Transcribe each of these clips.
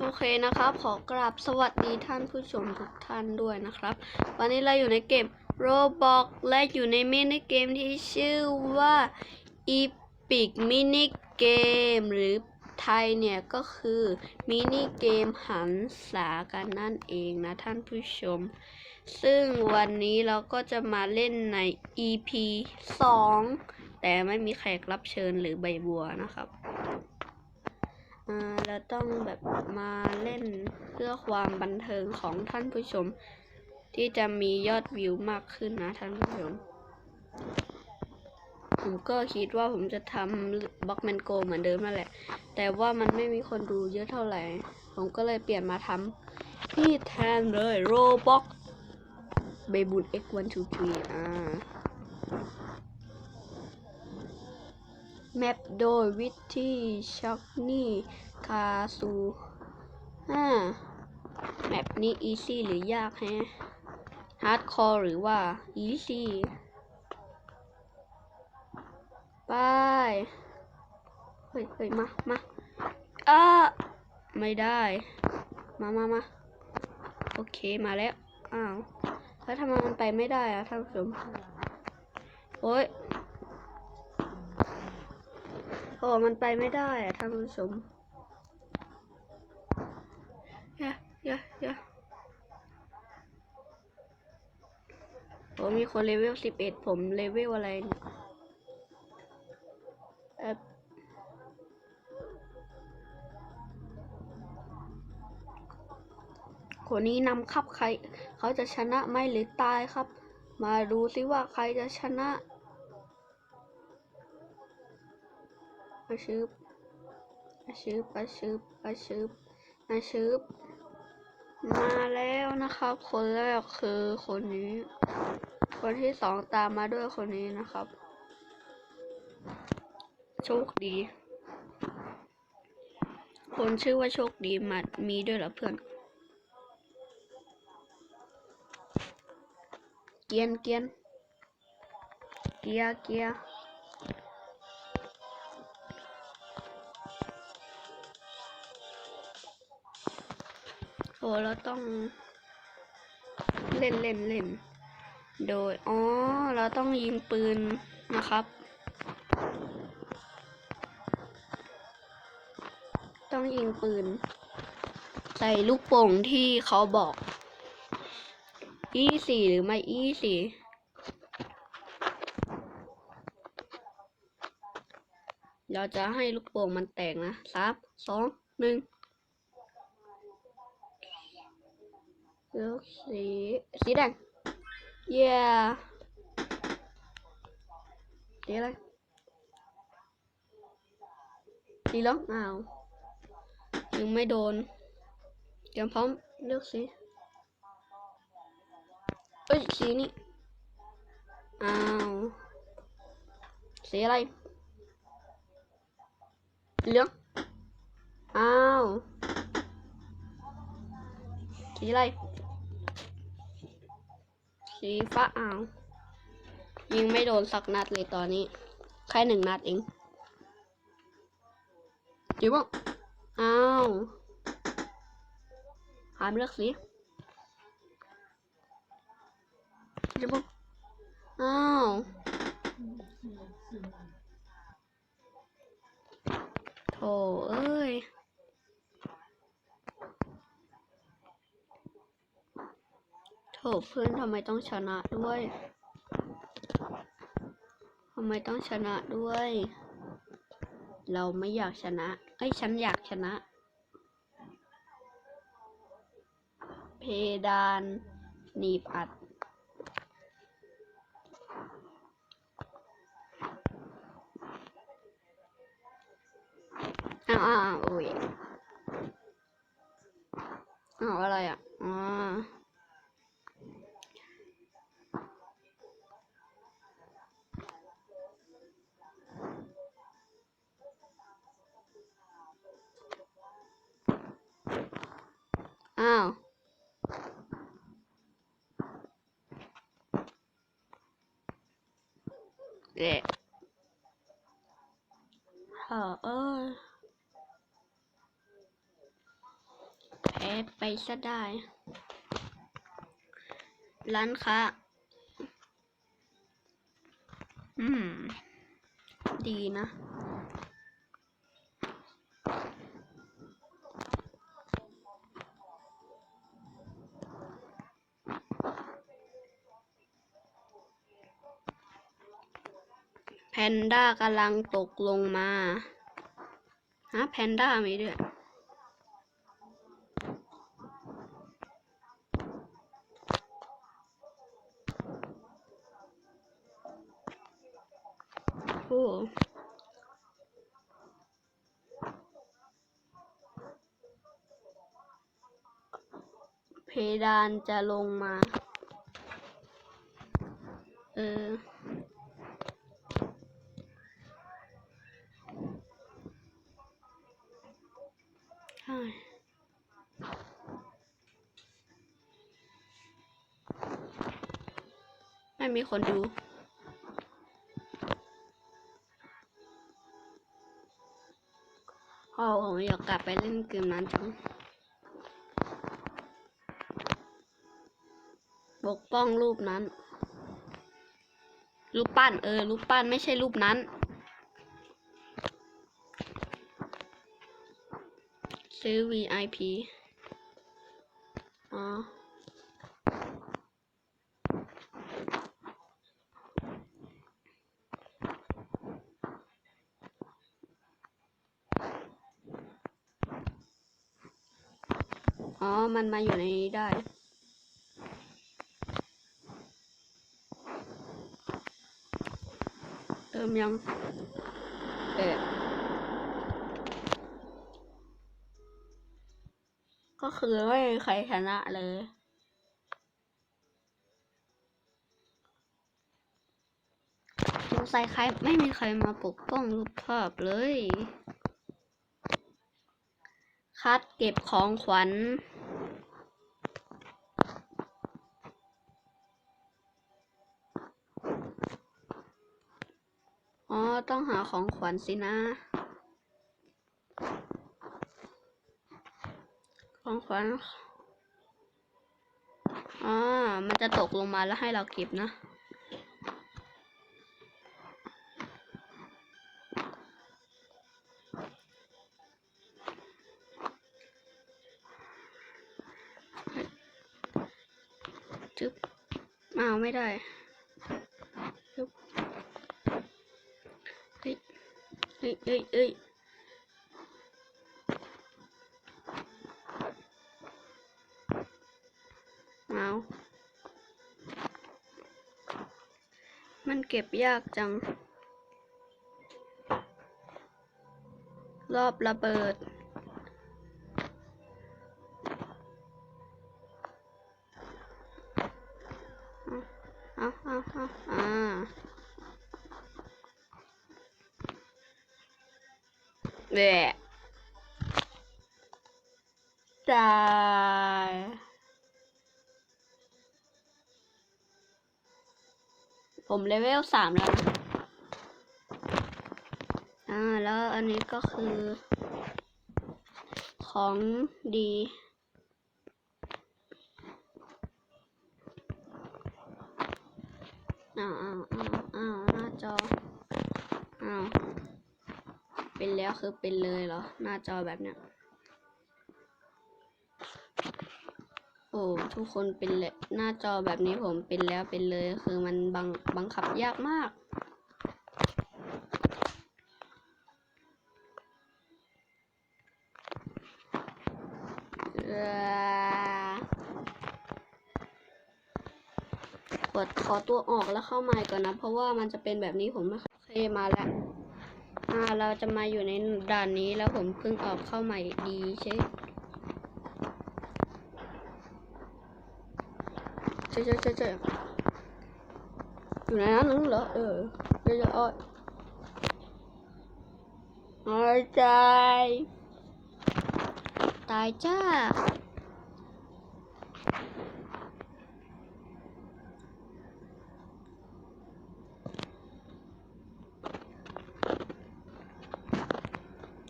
โอเคนะครับ ขอกราบสวัสดีท่านผู้ชมทุกท่านด้วยนะครับ วันนี้เราอยู่ในเกม Roblox และอยู่ในมินิเกมที่ชื่อว่า Epic Mini Game หรือไทยเนี่ยก็คือมินิเกมหันษากันนั่นเองนะท่านผู้ชม ซึ่งวันนี้เราก็จะมาเล่นใน EP 2 แต่ไม่มีแขกรับเชิญหรือใบบัวนะครับ เราต้องแบบมาเล่นเพื่อความบันเทิงของท่านผู้ชม ที่จะมียอดวิวมากขึ้นนะท่านผู้ชม ผมก็คิดว่าผมจะทำบล็อกแมนโกเหมือนเดิมนั่นแหละ แต่ว่ามันไม่มีคนดูเยอะเท่าไหร่ ผมก็เลยเปลี่ยนมาทำนี่แทนเลยโรบ็อกเบบูน x1 2 3อ่า แมปโดยวิธีช็อกนี่คาซูห้าแมปนี้อีซี่หรือยากแฮะฮาร์ดคอร์หรือว่าอีซี่ไปเฮ้ยเฮ้ยมามาอ้าไม่ได้ มามามาโอเคมาแล้ว อ้าว แล้วทำไมมันไปไม่ได้อะท่านผู้ชมโอ้ย โอ้มันไปไม่ได้อะท่านผู้ชมยะยะยะโอ้มีคนเลเวลสิบเอ็ดผมเลเวลอะไรเออคนนี้นำครับใคร เขาจะชนะไหมหรือตายครับ มาดูซิว่าใครจะชนะ อาชืบอาชืบอาชืบอาชืบอาชืบมาแล้วนะครับ คนแรกคือคนนี้ คนที่สองตามมาด้วยคนนี้นะครับ โชคดี คนชื่อว่าโชคดีมามีด้วยเหรอเพื่อน เกียนเกียนเกียเกีย ร์โอ้เราต้อง เล่นเล่นเล่น โดย อ๋อ เราต้องยิงปืนนะครับ ต้องยิงปืน ใส่ลูกโป่งที่เขาบอกอีสี่หรือไม่อีสี่เราจะให้ลูกโป่งมันแตกนะสามสองหนึ่ง เลือกสีสีแดงเย้สีอะไรสีเหลืองอ้าวยังไม่โดนเตรียมพร้อมเลือกสีเอ้ยสีนี้อ้าวสีอะไรเหลืองอ้าวสีอะไร สีฟ้าอ้าวยิงไม่โดนสักนัดเลยตอนนี้ แค่หนึ่งนัดเองจิ๋วบ้างอ้าวหามเลือกสีจิ๋วบ้างอ้าวโถเอ้ ยโถเพื่อนทำไมต้องชนะด้วยทำไมต้องชนะด้วย เราไม่อยากชนะ เอ้ย ฉันอยากชนะ เพดานหนีบอัด อ้าวอ้าวโอ้ยอ้าวอะไรอะ เออเออแพ้ไปซะได้ ร้านค้า อืม ดีนะ นด้ากำลังตกลงมาฮะแพนด้ามีด้วยโอ้เพดานจะลงมา เออ ช่ ไม่มีคนดูพ่อผมอยากกลับไปเล่นเกมนั้นจังปกป้องรูปนั้น รูปปั้น เออ รูปปั้นไม่ใช่รูปนั้น ซื้อ VIP อ๋อ อ๋อ มันมาอยู่ในนี้ได้เติมยัง เออก็ คือไม่มีใครชนะเลย สงสัยใครไม่มีใครมาปกป้องรูปภาพเลย คัดเก็บของขวัญอ๋อ ต้องหาของขวัญสินะ ของขวัญอ๋อมันจะตกลงมาแล้วให้เราเก็บนะจึ๊บอ้าไม่ได้จึ๊บเฮ้ยเฮ้ยเฮ้ยเฮ้ย เก็บยากจัง รอบระเบิด เอาเอาเอาอ่าแหล ผมเลเวลสามแล้วนะอ่า แล้วอันนี้ก็คือ ของดี อ้าวอ้าวอ้าวอ้าวหน้าจอ อ้าว เป็นแล้วคือเป็นเลยเหรอ หน้าจอแบบเนี้ย อ้ทุกคนเป็นเลยหน้าจอแบบนี้ผมเป็นแล้วเป็นเลยคือมันบังบังคับยากมากเออกดขอตัวออกแล้วเข้าใหม่ก่อนนะ เพราะว่ามันจะเป็นแบบนี้ผมไม่โอเคมาแล้วอ่าเราจะมาอยู่ในด่านนี้แล้วผมเพิ่งออกเข้าใหม่ดีใช่ ใช่ใช่ใช่ใช่อยู่ในนั้นนึงเหรอเออเดี๋ยวจะอ้อยหายตายจ้า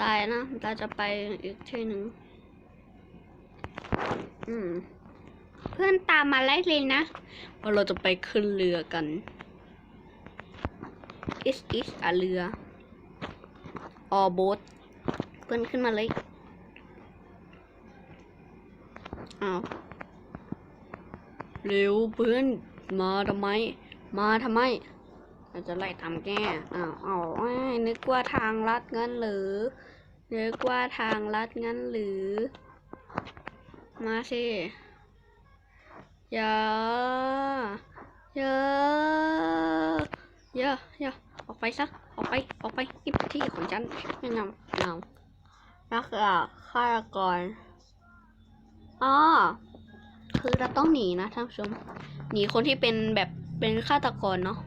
ตายนะตาจะไปอีกที่หนึ่งอืม เพื่อนตามมาไล่เลยนะว่าเราจะไปขึ้นเรือกัน is is อะเรือออโบสเพื่อนขึ้นมาเลยอ้าวเร็วเพื่อนมาทำไม มาทำไมเราจะไล่ทำแกอ้าวอ้าวนึกว่าทางลัดงั้นหรือนึกว่าทางลัดงั้นหรือ มาสิ อย่าอย่าอย่าอย่าออกไปซะ ออกไป ออกไปนี่เป็นที่ของฉันไม่นำนำนักอะฆาตกรอ๋อคือเราต้องหนีนะท่านผู้ชม หนีคนที่เป็นแบบเป็นฆาตกรเนาะ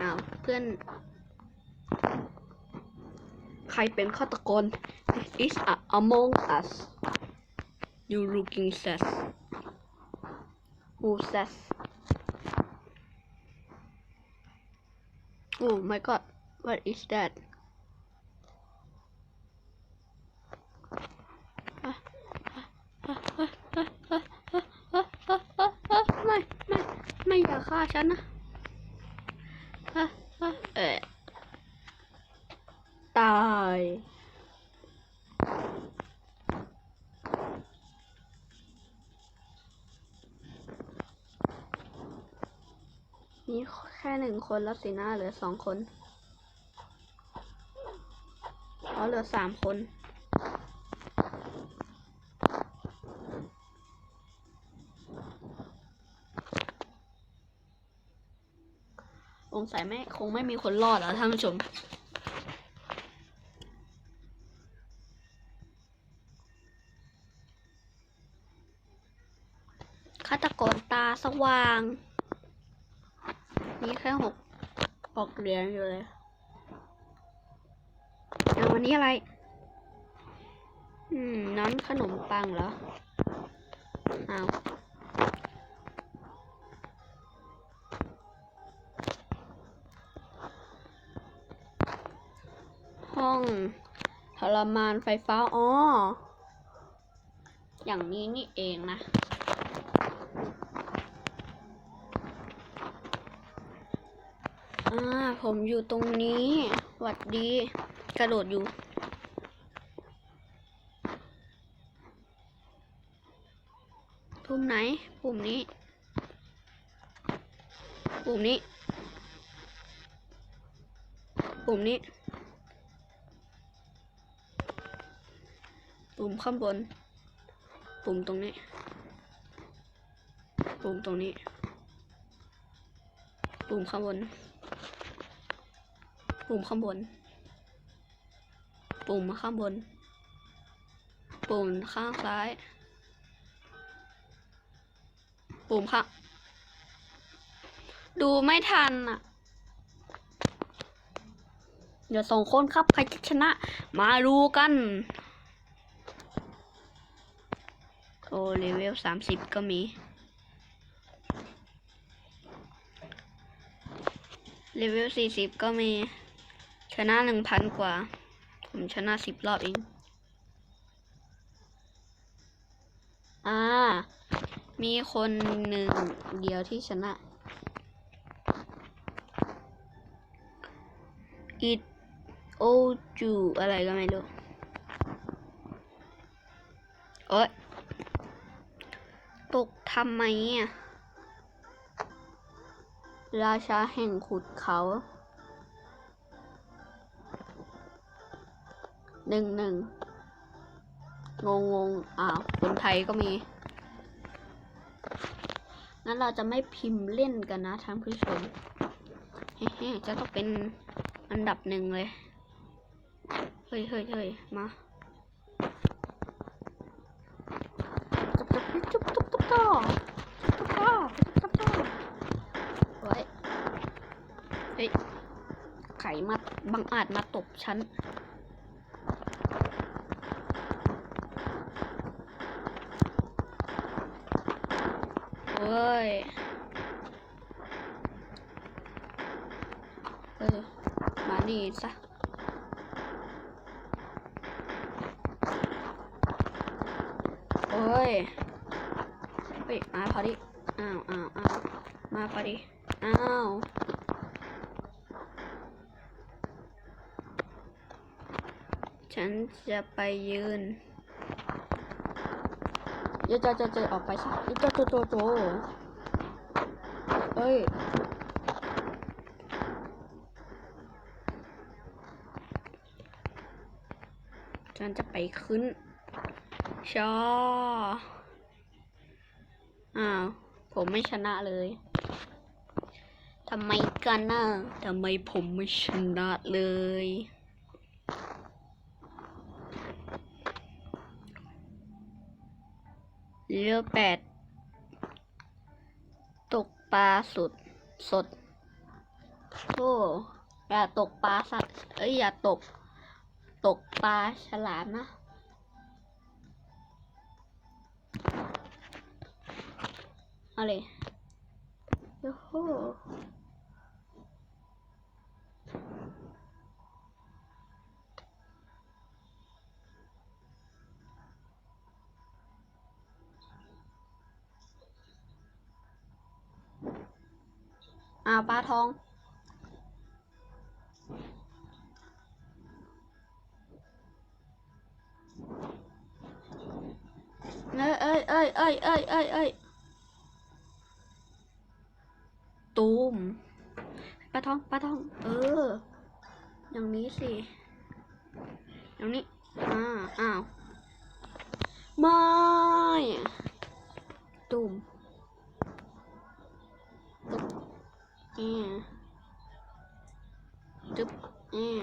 อ้าวเพื่อน ใครเป็นฆาตกร is among us you looking sus who sus oh my god what is that ไม่ไม่ไม่อย่าฆ่าฉันนะ ีแค่หนึ่งคนแล้วสินะเหลือสองคนอ๋อเหลือสามคนสงสัยไม่คงไม่มีคนรอดแล้วท่านผู้ชมฆาตกรตาสว่าง นี่แค่หกออกเหรียญอยู่เลยเอาวันนี้อะไร อืมน้ำขนมปังเหรอเอาห้องทรมานไฟฟ้า อ๋อ อย่างนี้นี่เองนะ อ่า ผมอยู่ตรงนี้หวัดดี กระโดดอยู่ ปุ่มไหน ปุ่มนี้ ปุ่มนี้ ปุ่มนี้ ปุ่มข้างบน ปุ่มตรงนี้ ปุ่มตรงนี้ ปุ่มข้างบน ปุ่มข้างบน ปุ่มข้างบน ปุ่มข้างซ้าย ปุ่มข้างดูไม่ทันอะ เดี๋ยวสองคนครับ ใครจะชนะ มาดูกัน โอ้เลเวลสามสิบก็มีเลเวลสี่สิบก็มี ชนะหนึ่งพันกว่า ผมชนะสิบรอบเอง อ่า มีคนหนึ่งเดียวที่ชนะ it o ju อะไรก็ไม่รู้ โอ๊ย ตกทำไมอะราชาแห่งขุดเขา หนึ่งหนึ่งงงงงอ้าวคนไทยก็มี งั้นเราจะไม่พิมพ์เล่นกันนะท่านผู้ชมเฮ้จะต้องเป็นอันดับหนึ่งเลย เฮ้ยเฮ้ยเฮ้ยมาจุ๊บจุ๊บจุ๊บจุ๊บจุ๊บจุ๊บจุ๊บจุ๊บจุ๊บจุ๊บเฮ้ยเฮ้ยไข่มาบังอาจมาตบฉันโอ้ยเออมานี่ซะโอ้ยเฮ้ยมาพอดีอ้าวอ้าวอ้าวมาพอดีอ้าวฉันจะไปยืน ดี๋ยวจะจะจะออกไปสิเดี๋ยวจะจะจะจเอ้ยฉันจะไปขึ้น ชอ อ้าว ผมไม่ชนะเลยทำไมกันน่ะทำไมผมไม่ชนะเลย เรือแปดตกปลาสุดสดโอ้อย่าตกปลาสัตว์เอ้ยอย่าตก ตกปลาฉลามนะอะไรยโอ้โห อ้าวปลาทอง เอ้ยเอ้ยเอ้ยเอ้ยเอ้ยเอ้ยเอ้ยตูมปลาทองปลาทอง เออ อย่างนี้สิ อย่างนี้ อ่า อ้าว ไม่ตูม ออตึ๊บเออ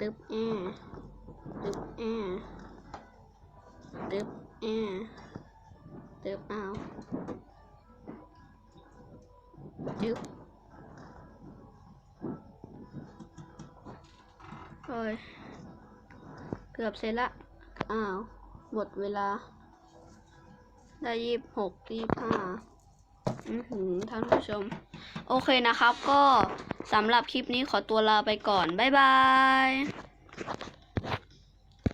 ตึ๊บเออตึ๊บเออตึ๊บเออตึ๊บเอาตึ๊บโอ้ยเกือบเสร็จละ อ้าว หมดเวลา ได้ยี่สิบหกยี่สิบห้า ท่านผู้ชม โอเคนะครับ ก็สำหรับคลิปนี้ขอตัวลาไปก่อน บ๊ายบาย